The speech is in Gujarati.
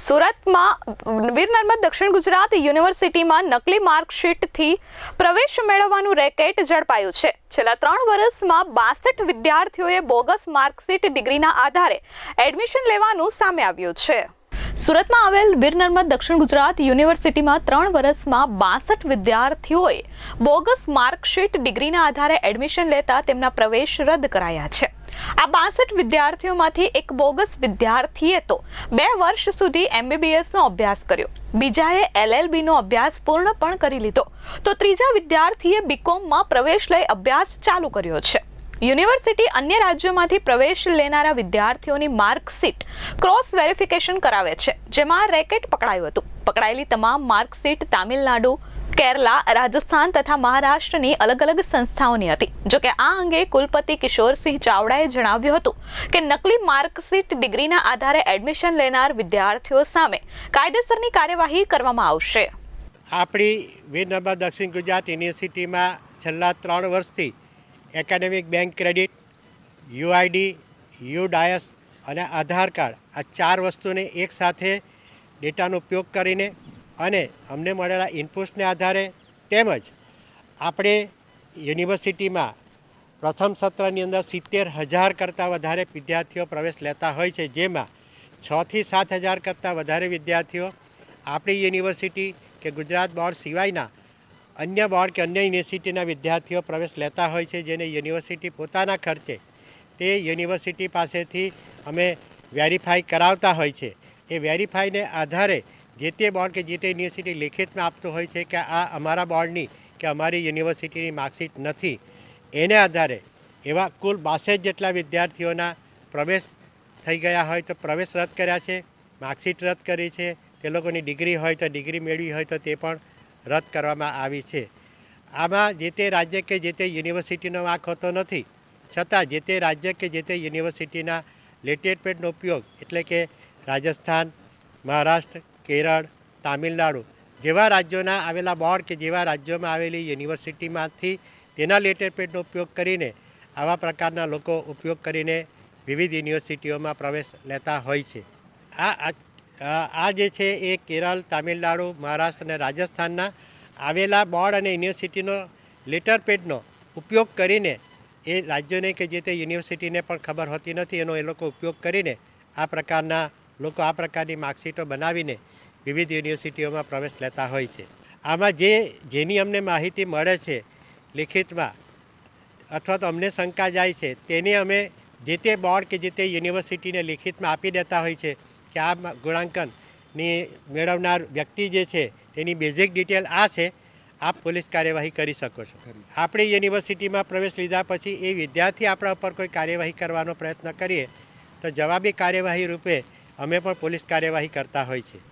સુરતમાં વીર નર્મદ દક્ષિણ ગુજરાત યુનિવર્સિટીમાં નકલી માર્કશીટથી પ્રવેશ મેળવવાનું રેકેટ ઝડપાયું છે. છેલ્લા ત્રણ વર્ષમાં બાસઠ વિદ્યાર્થીઓએ બોગસ માર્કશીટ ડિગ્રીના આધારે એડમિશન લેવાનું સામે આવ્યું છે. સુરતમાં આવેલ વીર નર્મદ દક્ષિણ ગુજરાત યુનિવર્સિટીમાં ત્રણ વર્ષમાં બાસઠ વિદ્યાર્થીઓએ બોગસ માર્કશીટ ડિગ્રીના આધારે એડમિશન લેતા તેમના પ્રવેશ રદ કરાયા છે. આ બાસઠ વિદ્યાર્થીઓમાંથી એક બોગસ વિદ્યાર્થીએ તો બે વર્ષ સુધી એમબીબીએસનો અભ્યાસ કર્યો. બીજાએ એલએલબીનો અભ્યાસ પૂર્ણ પણ કરી લીધો. તો ત્રીજા વિદ્યાર્થીએ બીકોમમાં પ્રવેશ લઈ અભ્યાસ ચાલુ કર્યો છે. યુનિવર્સિટી અન્ય રાજ્યોમાંથી પ્રવેશ લેનારા વિદ્યાર્થીઓની માર્કશીટ ક્રોસ વેરિફિકેશન કરાવે છે, જેમાં રેકેટ પકડાયું હતું. પકડાયેલી તમામ માર્કશીટ તામિલનાડુ કેરલા, રાજસ્થાન તથા મહારાષ્ટ્રની અલગ અલગ સંસ્થાઓની હતી. જોકે આ અંગે કુલપતિ કિશોરસિંહ ચાવડાએ જણાવ્યું હતું કે નકલી માર્કશીટ ડિગ્રીના આધારે એડમિશન લેનાર વિદ્યાર્થીઓ સામે કાયદેસરની કાર્યવાહી કરવામાં આવશે. આપણી વીર દક્ષિણ ગુજરાત યુનિવર્સિટીમાં છેલ્લા ત્રણ વર્ષથી academic bank credit, UID U DISE અને આધાર કાર્ડ આ ચાર વસ્તુને એકસાથે ડેટાનો ઉપયોગ કરીને અને અમને મળેલા ઇનપુટ્સને આધારે તેમજ આપણે યુનિવર્સિટીમાં પ્રથમ સત્રની અંદર સિત્તેર હજાર કરતાં વધારે વિદ્યાર્થીઓ પ્રવેશ લેતા હોય છે, જેમાં છથી સાત હજાર કરતાં વધારે વિદ્યાર્થીઓ આપણી યુનિવર્સિટી કે ગુજરાત બોર્ડ સિવાયના અન્ય બોર્ડ કે અન્ય યુનિવર્સિટીના વિદ્યાર્થીઓ પ્રવેશ લેતા હોય છે, જેને યુનિવર્સિટી પોતાના ખર્ચે તે યુનિવર્સિટી પાસેથી અમે વેરીફાઈ કરાવતા હોય છે. એ વેરીફાઈને આધારે જે તે બોર્ડ કે જે તે યુનિવર્સિટી લેખિતમાં આપતો હોય છે કે આ અમારા બોર્ડની કે અમારી યુનિવર્સિટીની માર્કશીટ નથી. એને આધારે એવા કુલ બાસઠ જેટલા વિદ્યાર્થીઓના પ્રવેશ થઈ ગયા હોય તો પ્રવેશ રદ કર્યા છે, માર્કશીટ રદ કરી છે, તે લોકોની ડિગ્રી હોય તો ડિગ્રી મેળવી હોય તો તે પણ રદ કરવામાં આવી છે. આમાં જે તે રાજ્ય કે જે તે યુનિવર્સિટીનો વાંક હોતો નથી, છતાં જે તે રાજ્ય કે જે તે યુનિવર્સિટીના લેટેડ પેડનો ઉપયોગ એટલે કે રાજસ્થાન, મહારાષ્ટ્ર કેરળ, તામિલનાડુ જેવા રાજ્યોના આવેલા બોર્ડ કે જેવા રાજ્યોમાં આવેલી યુનિવર્સિટીમાંથી તેના લેટર પેડનો ઉપયોગ કરીને આવા પ્રકારના લોકો ઉપયોગ કરીને વિવિધ યુનિવર્સિટીઓમાં પ્રવેશ લેતા હોય છે. આ, આ- જે છે એ કેરળ, તામિલનાડુ, મહારાષ્ટ્ર અને રાજસ્થાનના આવેલા બોર્ડ અને યુનિવર્સિટીનો લેટર પેડનો ઉપયોગ કરીને એ રાજ્યોને કે જે તે યુનિવર્સિટીને પણ ખબર હોતી નથી એનો એ લોકો ઉપયોગ કરીને આ પ્રકારના લોકો આ પ્રકારની માર્કશીટો બનાવીને વિવિધ યુનિવર્સિટીઓમાં પ્રવેશ લેતા હોય છે. આમાં જે જેની અમને માહિતી મળે છે લિખિતમાં અથવા તો અમને શંકા જાય છે તેને અમે જે તે બોર્ડ કે જે તે યુનિવર્સિટીને લિખિતમાં આપી દેતા હોય છે કે આ ગુણાંકનની મેળવનાર વ્યક્તિ જે છે તેની બેઝિક ડિટેલ આ છે આપ પોલીસ કાર્યવાહી કરી શકો છો. આપણી યુનિવર્સિટીમાં પ્રવેશ લીધા પછી એ વિદ્યાર્થી આપણા ઉપર કોઈ કાર્યવાહી કરવાનો પ્રયત્ન કરીએ તો જવાબી કાર્યવાહી રૂપે અમે પણ પોલીસ કાર્યવાહી કરતા હોય છે.